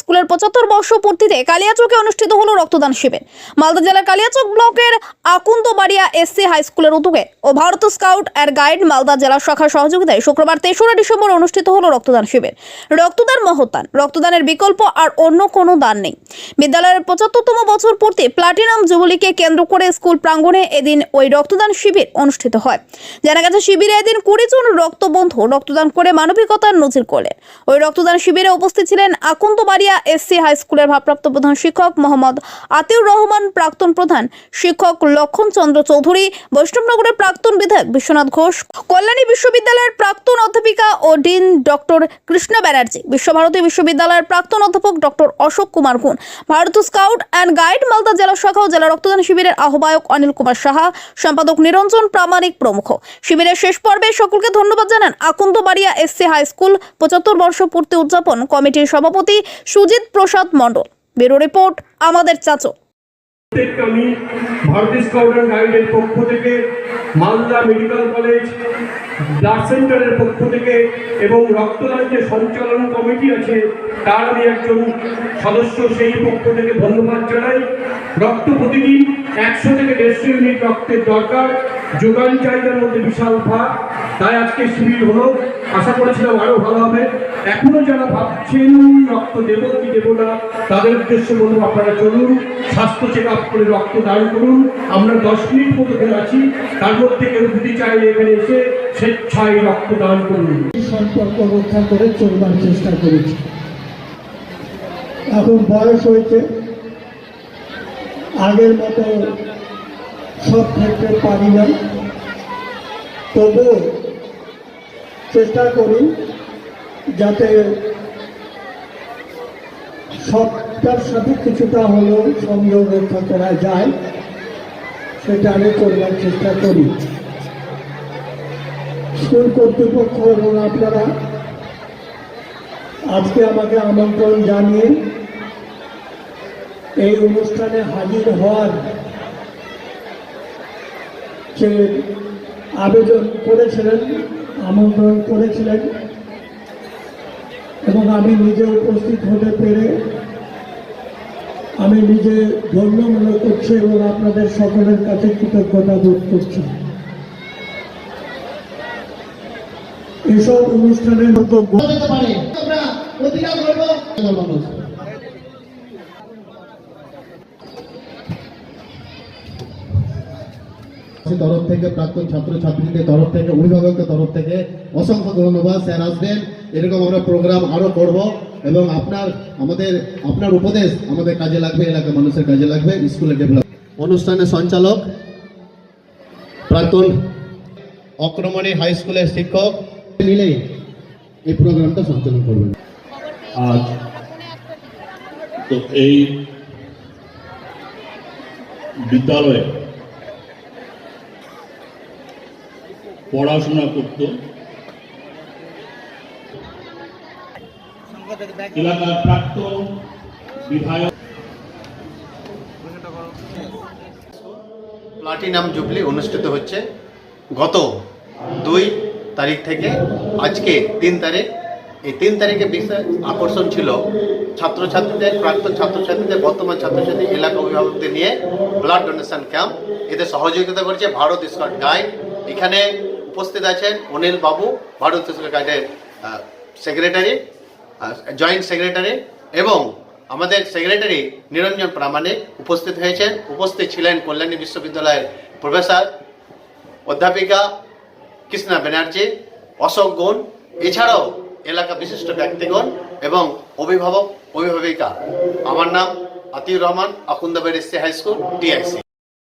স্কুলের পঁচাত্তর বর্ষ পূর্তিতে কালিয়াচকে অনুষ্ঠিত হলো রক্তদান শিবির। মালদা জেলার কালিয়াচক ব্লকের আকুন্দবাড়িয়া এসসি হাই স্কুলের উদ্যোগে ও Bharat scout and guide Malda জেলা শাখার সহযোগিতায় শুক্রবার তেসরা ডিসেম্বর অনুষ্ঠিত হলো রক্তদান শিবির। রক্তদান মহদান রক্তদানের বিকল্প আর অন্য কোনো দান নেই। বিদ্যালয়ের পঁচাত্তরতম বছর পূর্তি প্লাটিনাম জুবলিকে কেন্দ্র করে স্কুল প্রাঙ্গণে এদিন ওই রক্তদান শিবির অনুষ্ঠিত হয়। জানা গেছে, শিবিরে এদিন কুড়ি জন রক্তবন্ধু রক্তদান করে মানবিকতার নজির করলেন ওই রক্তদান শিবিরে উপস্থিত ছিলেন আকুন্দবাড়িয়া এসসি হাই স্কুলের ভারপ্রাপ্ত প্রধান শিক্ষক মোহাম্মদ আতিউর রহমান, প্রাক্তন প্রধান শিক্ষক লক্ষণ চন্দ্র চৌধুরী, বৈষ্ণবনগরের প্রাক্তন বিধায়ক বিশ্বনাথ ঘোষ, কল্যাণী বিশ্ববিদ্যালয়ের প্রাক্তন অধ্যাপিকা ও ডিন ডক্টর কৃষ্ণ ব্যানার্জি, বিশ্বভারতী বিশ্ববিদ্যালয়ের প্রাক্তন অধ্যাপক doctor Ashok Kumar Gun, Bharat scout and guide Malda জেলা শাখা ও জেলা রক্তদান শিবিরের আহ্বায়ক অনিল কুমার সাহা, সম্পাদক নিরঞ্জন প্রামাণিক প্রমুখ। শিবিরের শেষ পর্বে সকলকে ধন্যবাদ জানান আকুন্দবাড়িয়া এসসি হাই স্কুল, পঁচাত্তর বর্ষ পূর্তি উদযাপন কমিটির সভাপতি সুজিত প্রসাদ মণ্ডল। ব্যুরো রিপোর্ট, আমাদের চাচো। আমি ভারতীয় স্কাউট অ্যান্ড পক্ষ থেকে মালদা মেডিকেল কলেজ ব্লাড পক্ষ থেকে এবং সঞ্চালন কমিটি আছে একজন সদস্য সেই পক্ষ থেকে রক্ত প্রতিদিন একশো থেকে দেড়শো ইউনিট রক্তের দরকার। যোগান চাহিদার মধ্যে বিশাল ভাগ। তাই আজকে শিবির হলো। আশা করেছিলাম আরও ভালো হবে। এখনও যারা ভাবছেন রক্ত দেব কি দেবো না, তাদের উদ্দেশ্য বলব আপনারা চলুন, স্বাস্থ্য চেক আপ করে রক্ত দান করুন। আমরা দশ মিনিট মতো আছি। তার মধ্যে কেউ যদি চাইলে এখানে এসে স্বেচ্ছায় রক্ত দান করুন। সম্পর্ক রক্ষা করে চলবার চেষ্টা করেছি। এখন বয়স হয়েছে। আগের মতো সব ক্ষেত্রে পারি না তবুও চেষ্টা করি যাতে সবটার সাথে কিছুটা হলেও সংযোগ রক্ষা করা যায়, সেটা আমি করবার চেষ্টা করি। স্কুল কর্তৃপক্ষ এবং আপনারা আজকে আমাকে আমন্ত্রণ জানিয়ে এই অনুষ্ঠানে হাজির হওয়ার যে আবেদন করেছিলেন, আমন্ত্রণ করেছিলেন এবং আমি নিজে উপস্থিত হতে পেরে আমি নিজে ধন্য মনে করছি এবং আপনাদের সকলের কাছে কৃতজ্ঞতা বোধ করছি। এসব অনুষ্ঠানের মতো তরফ থেকে, প্রাক্তন ছাত্র ছাত্রীদের তরফ থেকে অভিভাবকের তরফ থেকে অসংখ্য ধন্যবাদ, স্যার আসবেন। এরকম আমরা প্রোগ্রাম আরও করব এবং আপনার, আমাদের, আপনার উপদেশ আমাদের কাজে লাগবে, এলাকার মানুষের কাজে লাগবে স্কুলের ডেভেলপ অনুষ্ঠানের সঞ্চালক, প্রাক্তন অক্রমণী হাই স্কুলের শিক্ষক, মিলে এই প্রোগ্রামটা সঞ্চালন করবেন। আজ তো এই বিদ্যালয়ে পড়াশোনা করত। এলাকার প্রাক্তন বিধায়ক প্লাটিনাম জুবলি অনুষ্ঠিত হচ্ছে গত দুই তারিখ থেকে। আজকে তিন তারিখ। এই তিন তারিখে বিশেষ আকর্ষণ ছিল ছাত্রছাত্রীদের, প্রাক্তন ছাত্রছাত্রীদের, বর্তমান ছাত্রছাত্রী এলাকা অভিভাবকদের নিয়ে ব্লাড ডোনেশন ক্যাম্প। এতে সহযোগিতা করেছে ভারত স্কাউট গাইড। এখানে উপস্থিত আছেন অনিল বাবু, ভারত স্কাউট গাইডের সেক্রেটারি জয়েন্ট সেক্রেটারি এবং আমাদের সেক্রেটারি নিরঞ্জন প্রামাণিক উপস্থিত হয়েছেন। উপস্থিত ছিলেন কল্যাণী বিশ্ববিদ্যালয়ের প্রফেসর, অধ্যাপিকা কৃষ্ণা ব্যানার্জি, অশোক গুণ, এছাড়াও এলাকা বিশিষ্ট ব্যক্তিগণ এবং অভিভাবক, অভিভাবিকা। আমার নাম Atiur Rahman Akundabari high school, TIC.